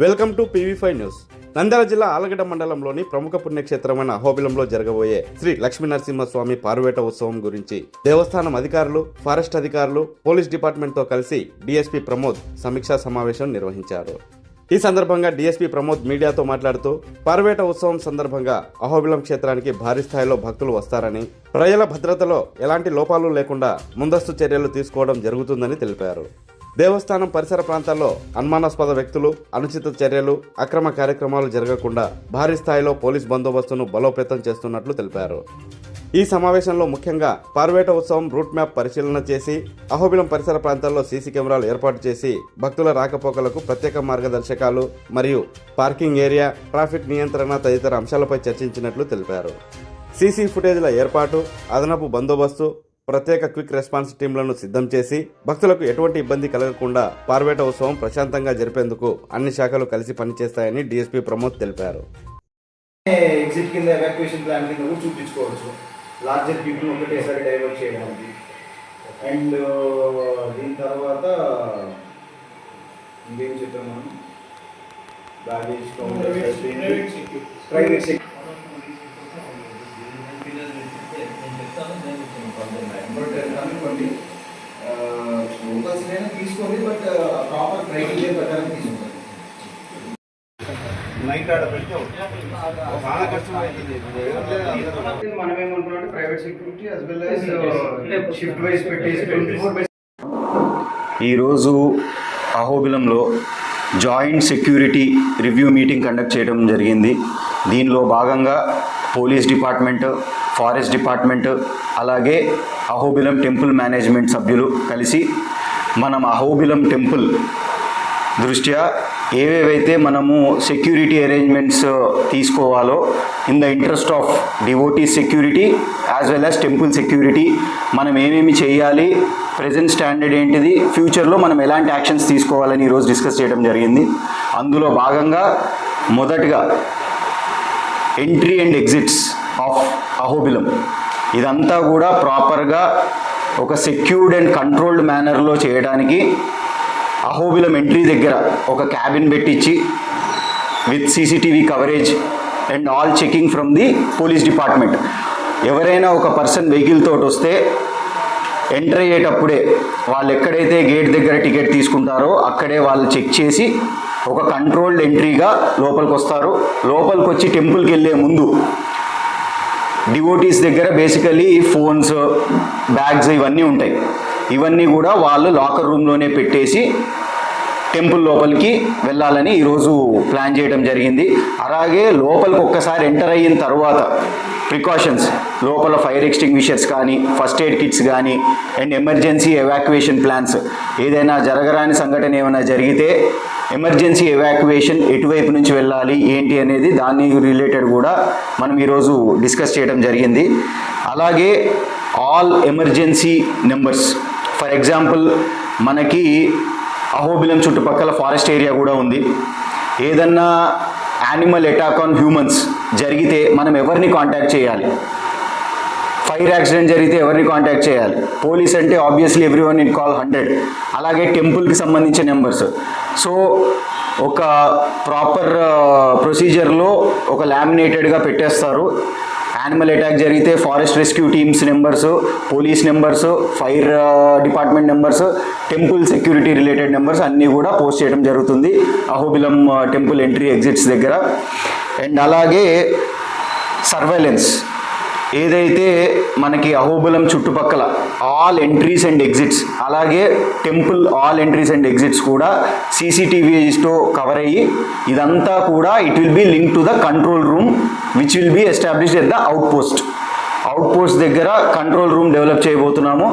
Welcome to PV five news. Nandyal జిల్లా ఆలగడ్డ మండలంలోని ప్రముఖ పుణ్యక్షేత్రమైన అహోబిలంలో జరగబోయే శ్రీ లక్ష్మీనరసింహస్వామి పారువేట ఉత్సవం గురించి దేవస్థానం అధికారులు ఫారెస్ట్ అధికారులు పోలీస్ డిపార్ట్మెంట్తో కలిసి డీఎస్పీ ప్రమోద్ సమీక్షా సమావేశం నిర్వహించారు. ఈ సందర్భంగా డీఎస్పీ ప్రమోద్ మీడియాతో మాట్లాడుతూ పారువేట ఉత్సవం సందర్భంగా అహోబిలం క్షేత్రానికి భారీ స్థాయిలో భక్తులు వస్తారని ప్రజల భద్రతలో ఎలాంటి లోపాలు లేకుండా ముందస్తు చర్యలు తీసుకోవడం జరుగుతుందని తెలిపారు. దేవస్థానం పరిసర ప్రాంతాల్లో అనుమానాస్పద వ్యక్తులు అనుచిత చర్యలు అక్రమ కార్యక్రమాలు జరగకుండా భారీ స్థాయిలో పోలీస్ బందోబస్తును బలోపేతం చేస్తున్నట్లు తెలిపారు. ఈ సమావేశంలో ముఖ్యంగా పార్వేట ఉత్సవం రూట్ మ్యాప్ పరిశీలన చేసి అహోబిలం పరిసర ప్రాంతాల్లో సీసీ కెమెరాలు ఏర్పాటు చేసి భక్తుల రాకపోకలకు ప్రత్యేక మార్గదర్శకాలు మరియు పార్కింగ్ ఏరియా ట్రాఫిక్ నియంత్రణ తదితర అంశాలపై చర్చించినట్లు తెలిపారు. సీసీ ఫుటేజ్ల ఏర్పాటు అదనపు బందోబస్తు ప్రత్యేక క్విక్ రెస్పాన్స్ టీంలను సిద్ధం చేసి భక్తులకు ఎటువంటి ఇబ్బంది కలగకుండా పార్వేట ఉత్సవం ప్రశాంతంగా జరిపేందుకు అన్ని శాఖలు కలిసి పనిచేస్తాయని డీఎస్పీ ప్రమోద్ తెలిపారు. ఎగ్జిట్ కింద ఎవాక్యుయేషన్ ప్లాన్ కింద కూడా చూపించుకోవచ్చు. లార్జర్ పీపుల్ ఒకటేసారి డైవర్ట్ చేయడానికి. అండ్ దీని తర్వాత ఇంకేం మనం? బ్యాగేజ్ ప్రైవేట్ సెక్యూరిటీ బట్ కనుక్కోండి ఫోకస్ తీసుకోండి బట్ ప్రాపర్ క్రైటీరియా ప్రకారం తీసుకోండి. నైట్ ఆడ పెడితే చాలా కష్టం మనం ఏమనుకున్నాం private security as well as shift wise పెట్టేసి ట్వంటీ ఫోర్ బై ఈరోజు అహోబిలంలో joint security review meeting conduct చేయడం జరిగింది. దీనిలో భాగంగా పోలీస్ డిపార్ట్మెంట్ ఫారెస్ట్ డిపార్ట్మెంట్ అలాగే అహోబిలం టెంపుల్ మేనేజ్మెంట్ సభ్యులు కలిసి మనం అహోబిలం టెంపుల్ దృష్ట్యా ఏవేవైతే మనము సెక్యూరిటీ అరేంజ్మెంట్స్ తీసుకోవాలో in the interest of devotee security as well as temple security మనం ఏమేమి చేయాలి ప్రజెంట్ స్టాండర్డ్ ఏంటిది ఫ్యూచర్లో మనం ఎలాంటి యాక్షన్స్ తీసుకోవాలని ఈరోజు డిస్కస్ చేయడం జరిగింది. అందులో భాగంగా మొదటగా entry and exits of Ahobilam. ఇదంతా కూడా ప్రాపర్గా ఒక సెక్యూర్డ్ అండ్ కంట్రోల్డ్ మేనర్లో చేయడానికి అహోబిలం ఎంట్రీ దగ్గర ఒక క్యాబిన్ పెట్టించి with CCTV coverage and all checking from the police department ఎవరైనా ఒక పర్సన్ వెహికల్ తోటి వస్తే ఎంటర్ అయ్యేటప్పుడే వాళ్ళు ఎక్కడైతే గేట్ దగ్గర టికెట్ తీసుకుంటారో అక్కడే వాళ్ళు చెక్ చేసి ఒక కంట్రోల్డ్ ఎంట్రీగా లోపలికి వస్తారు లోపలికి వచ్చి టెంపుల్కి వెళ్ళే ముందు డివోటీస్ దగ్గర బేసికలీ ఫోన్స్ బ్యాగ్స్ ఇవన్నీ ఉంటాయి. ఇవన్నీ కూడా వాళ్ళు లాకర్ రూమ్లోనే పెట్టేసి టెంపుల్ లోపలికి వెళ్ళాలని ఈరోజు ప్లాన్ చేయడం జరిగింది. అలాగే లోపలికి ఒక్కసారి ఎంటర్ అయిన తర్వాత ప్రికాషన్స్ లోపల ఫైర్ ఎక్స్టింగ్విషర్స్ కానీ ఫస్ట్ ఎయిడ్ కిట్స్ కానీ అండ్ ఎమర్జెన్సీ ఎవాక్యుయేషన్ ప్లాన్స్ ఏదైనా జరగరాని సంఘటన ఏమైనా జరిగితే ఎమర్జెన్సీ ఎవాక్యుయేషన్ ఎటువైపు నుంచి వెళ్ళాలి ఏంటి అనేది దాన్ని రిలేటెడ్ కూడా మనం ఈరోజు డిస్కస్ చేయడం జరిగింది. అలాగే all emergency numbers for example మనకి అహోబిలం చుట్టుపక్కల ఫారెస్ట్ ఏరియా కూడా ఉంది. ఏదన్నా యానిమల్ అటాక్ ఆన్ హ్యూమన్స్ జరిగితే మనం ఎవరిని కాంటాక్ట్ చేయాలి? ఫైర్ యాక్సిడెంట్ జరిగితే ఎవరిని కాంటాక్ట్ చేయాలి? పోలీస్ అంటే obviously every one in call hundred అలాగే టెంపుల్కి సంబంధించిన నెంబర్స్ సో ఒక ప్రాపర్ ప్రొసీజర్లో ఒక లామినేటెడ్గా పెట్టేస్తారు. యానిమల్ అటాక్ జరిగితే forest rescue teams numbers police numbers fire department numbers temple security related numbers అన్నీ కూడా పోస్ట్ చేయడం జరుగుతుంది. అహోబిలం టెంపుల్ ఎంట్రీ ఎగ్జిట్స్ దగ్గర. అండ్ అలాగే సర్వైలెన్స్ ఏదైతే మనకి అహోబలం చుట్టుపక్కల ఆల్ ఎంట్రీస్ అండ్ ఎగ్జిట్స్ అలాగే temple all entries and exits కూడా సీసీటీవీస్తో కవర్ అయ్యి ఇదంతా కూడా it will be link to the control room which will be established at the outpost outpost దగ్గర కంట్రోల్ రూమ్ డెవలప్ చేయబోతున్నాము.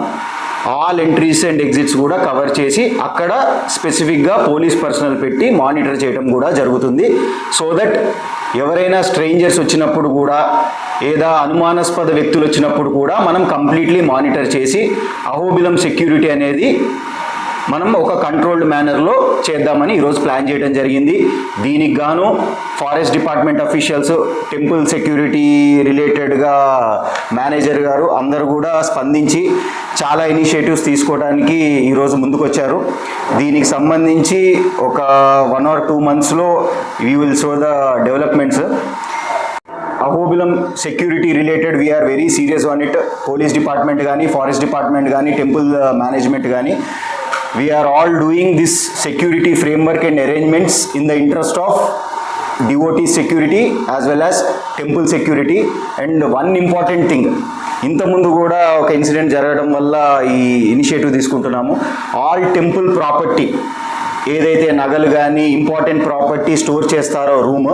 ఆల్ ఎంట్రీస్ అండ్ ఎగ్జిట్స్ కూడా cover చేసి అక్కడ స్పెసిఫిక్గా పోలీస్ పర్సనల్ పెట్టి మానిటర్ చేయడం కూడా జరుగుతుంది. సో దట్ ఎవరైనా స్ట్రేంజర్స్ వచ్చినప్పుడు కూడా ఏదా అనుమానాస్పద వ్యక్తులు వచ్చినప్పుడు కూడా మనం కంప్లీట్లీ మానిటర్ చేసి అహోబిలం సెక్యూరిటీ అనేది మనం ఒక కంట్రోల్డ్ మేనర్లో చేద్దామని ఈరోజు ప్లాన్ చేయడం జరిగింది. దీనికి గాను forest department officials temple security రిలేటెడ్గా మేనేజర్ గారు అందరు కూడా స్పందించి చాలా ఇనిషియేటివ్స్ తీసుకోవడానికి ఈరోజు ముందుకొచ్చారు. దీనికి సంబంధించి ఒక వన్ ఆర్ టూ మంత్స్లో we will show the developments. Ahobilam security related we are very serious on it police department కానీ ఫారెస్ట్ డిపార్ట్మెంట్ కానీ టెంపుల్ మేనేజ్మెంట్ కానీ we are all doing this security framework and arrangements in the interest of devotee security as well as temple security and one important thing ఇంతకుముందు కూడా ఒక incident జరగడం వల్ల ఈ initiative తీసుకుంటున్నాము. ఆల్ టెంపుల్ ప్రాపర్టీ ఏదైతే నగలు కానీ ఇంపార్టెంట్ ప్రాపర్టీ స్టోర్ చేస్తారో రూమ్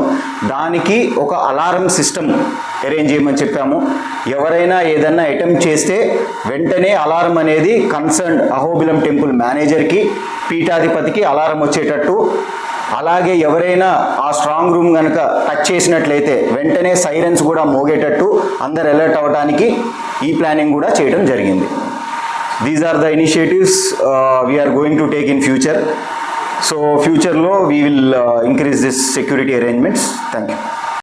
దానికి ఒక అలారం సిస్టమ్ అరేంజ్ చేయమని చెప్పాము. ఎవరైనా ఏదన్నా అటెంప్ట్ చేస్తే వెంటనే అలారం అనేది కన్సర్న్ అహోబిలం టెంపుల్ మేనేజర్కి పీఠాధిపతికి అలారం వచ్చేటట్టు. అలాగే ఎవరైనా ఆ స్ట్రాంగ్ రూమ్ కనుక టచ్ చేసినట్లయితే వెంటనే సైరన్స్ కూడా మోగేటట్టు అందరు అలర్ట్ అవ్వడానికి ఈ ప్లానింగ్ కూడా చేయడం జరిగింది. These are the initiatives we are going to take in future so ఫ్యూచర్లో we will increase this security arrangements thank you